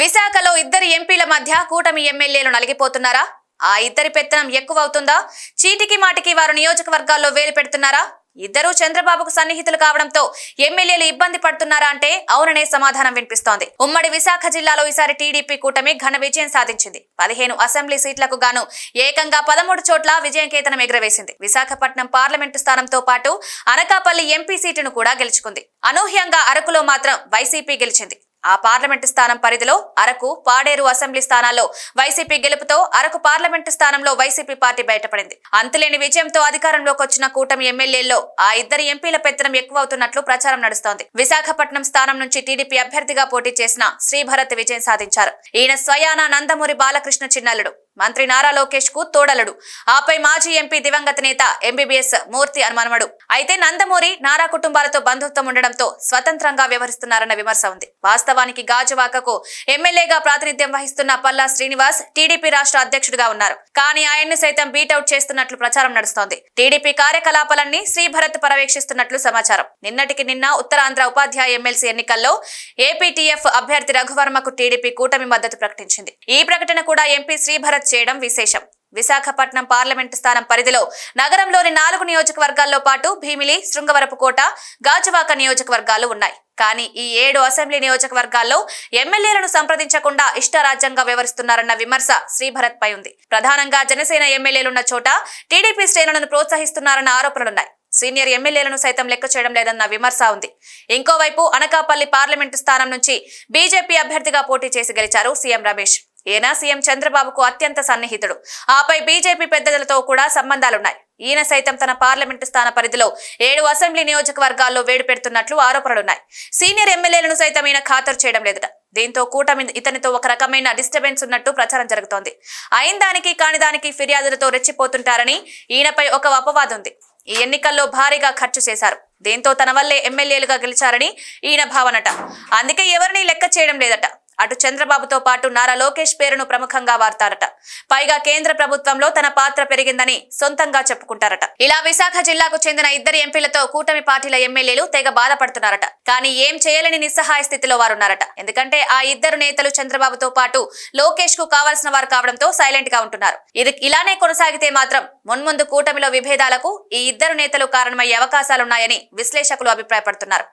విశాఖలో ఇద్దరు ఎంపీల మధ్య కూటమి ఎమ్మెల్యేలు నలిగిపోతున్నారా? ఆ ఇద్దరి పెత్తనం ఎక్కువ అవుతుందా చీటికి మాటికి వారు నియోజకవర్గాల్లో వేలు పెడుతున్నారా? ఇద్దరూ చంద్రబాబుకు సన్నిహితులు కావడంతో ఎమ్మెల్యేలు ఇబ్బంది పడుతున్నారా అంటే అవుననే సమాధానం వినిపిస్తోంది. ఉమ్మడి విశాఖ జిల్లాలో ఈసారి టీడీపీ కూటమి ఘన విజయం సాధించింది. పదిహేను అసెంబ్లీ సీట్లకు గాను ఏకంగా పదమూడు చోట్ల విజయం కేతనం ఎగురవేసింది. విశాఖపట్నం పార్లమెంటు స్థానంతో పాటు అనకాపల్లి ఎంపీ సీటును కూడా గెలుచుకుంది. అనూహ్యంగా అరకులో మాత్రం వైసీపీ గెలిచింది. ఆ పార్లమెంటు స్థానం పరిధిలో అరకు పాడేరు అసెంబ్లీ స్థానాల్లో వైసీపీ గెలుపుతో అరకు పార్లమెంటు స్థానంలో వైసీపీ పార్టీ బయటపడింది. అంతులేని విజయంతో అధికారంలోకి వచ్చిన కూటమి ఎమ్మెల్యేల్లో ఆ ఇద్దరు ఎంపీల పెత్తనం ఎక్కువ అవుతున్నట్లు ప్రచారం నడుస్తోంది. విశాఖపట్నం స్థానం నుంచి టీడీపీ అభ్యర్థిగా పోటీ చేసిన శ్రీభరత్ విజయం సాధించారు. ఈయన స్వయాన నందమూరి బాలకృష్ణ చిన్నల్లుడు. మంత్రి నారా లోకేష్కు తోడలడు. ఆపై మాజీ ఎంపీ దివంగత నేత ఎంబీబీఎస్ మూర్తి అనుమనమడు. అయితే నందమూరి నారా కుటుంబాలతో బంధుత్వం ఉండడంతో స్వతంత్రంగా వ్యవహరిస్తున్నారన్న విమర్శ ఉంది. వాస్తవానికి గాజువాకకు ఎమ్మెల్యేగా ప్రాతినిధ్యం వహిస్తున్న పల్లా శ్రీనివాస్ టీడీపీ రాష్ట్ర అధ్యక్షుడిగా ఉన్నారు. కానీ ఆయన్ను సైతం బీటౌట్ చేస్తున్నట్లు ప్రచారం నడుస్తోంది. టీడీపీ కార్యకలాపాలన్నీ శ్రీభరత్ పర్యవేక్షిస్తున్నట్లు సమాచారం. నిన్నటికి నిన్న ఉత్తరాంధ్ర ఉపాధ్యాయ ఎమ్మెల్సీ ఎన్నికల్లో ఏపీటీఎఫ్ అభ్యర్థి రఘువర్మకు టీడీపీ కూటమి మద్దతు ప్రకటించింది. ఈ ప్రకటన కూడా ఎంపీ శ్రీభరత్ చేయడం విశేషం. విశాఖపట్నం పార్లమెంటు స్థానం పరిధిలో నగరంలోని నాలుగు నియోజకవర్గాల్లో పాటు భీమిలి శృంగవరపుకోట గాజువాక నియోజకవర్గాలు ఉన్నాయి. కానీ ఈ ఏడు అసెంబ్లీ నియోజకవర్గాల్లో ఎమ్మెల్యేలను సంప్రదించకుండా ఇష్టరాజ్యంగా వ్యవహరిస్తున్నారన్న విమర్శ శ్రీభరత్ పై ఉంది. ప్రధానంగా జనసేన ఎమ్మెల్యేలున్న చోట టీడీపీ శ్రేణులను ప్రోత్సహిస్తున్నారన్న ఆరోపణలున్నాయి. సీనియర్ ఎమ్మెల్యేలను సైతం లెక్క చేయడం లేదన్న విమర్శ ఉంది. ఇంకోవైపు అనకాపల్లి పార్లమెంటు స్థానం నుంచి బీజేపీ అభ్యర్థిగా పోటీ చేసి గెలిచారు సీఎం రమేష్. ఈయన సీఎం చంద్రబాబుకు అత్యంత సన్నిహితుడు. ఆపై బీజేపీ పెద్దలతో కూడా సంబంధాలున్నాయి. ఈయన సైతం తన పార్లమెంటు స్థాన పరిధిలో ఏడు అసెంబ్లీ నియోజకవర్గాల్లో వేడు పెడుతున్నట్లు ఆరోపణలున్నాయి. సీనియర్ ఎమ్మెల్యేలను సైతం ఈయన ఖాతరు చేయడం లేదట. దీంతో కూటమి ఇతనితో ఒక రకమైన డిస్టర్బెన్స్ ఉన్నట్టు ప్రచారం జరుగుతోంది. అయిన దానికి కాని దానికి ఫిర్యాదులతో రెచ్చిపోతుంటారని ఈయనపై ఒక అపవాదం ఉంది. ఈ ఎన్నికల్లో భారీగా ఖర్చు చేశారు. దీంతో తన వల్లే ఎమ్మెల్యేలుగా గెలిచారని ఈయన భావనట. అందుకే ఎవరిని లెక్క చేయడం లేదట. అటు చంద్రబాబుతో పాటు నారా లోకేష్ పేరును ప్రముఖంగా వార్తారట. పైగా కేంద్ర ప్రభుత్వంలో తన పాత్ర పెరిగిందని సొంతంగా చెప్పుకుంటారట. ఇలా విశాఖ జిల్లాకు చెందిన ఇద్దరు ఎంపీలతో కూటమి పార్టీల ఎమ్మెల్యేలు తెగ బాధపడుతున్నారట. కానీ ఏం చేయలేని నిస్సహాయ స్థితిలో వారున్నారట. ఎందుకంటే ఆ ఇద్దరు నేతలు చంద్రబాబుతో పాటు లోకేష్కు కావాల్సిన వారు కావడంతో సైలెంట్గా ఉంటున్నారు. ఇది ఇలానే కొనసాగితే మాత్రం మున్ముందు కూటమిలో విభేదాలకు ఈ ఇద్దరు నేతలు కారణమయ్యే అవకాశాలున్నాయని విశ్లేషకులు అభిప్రాయపడుతున్నారు.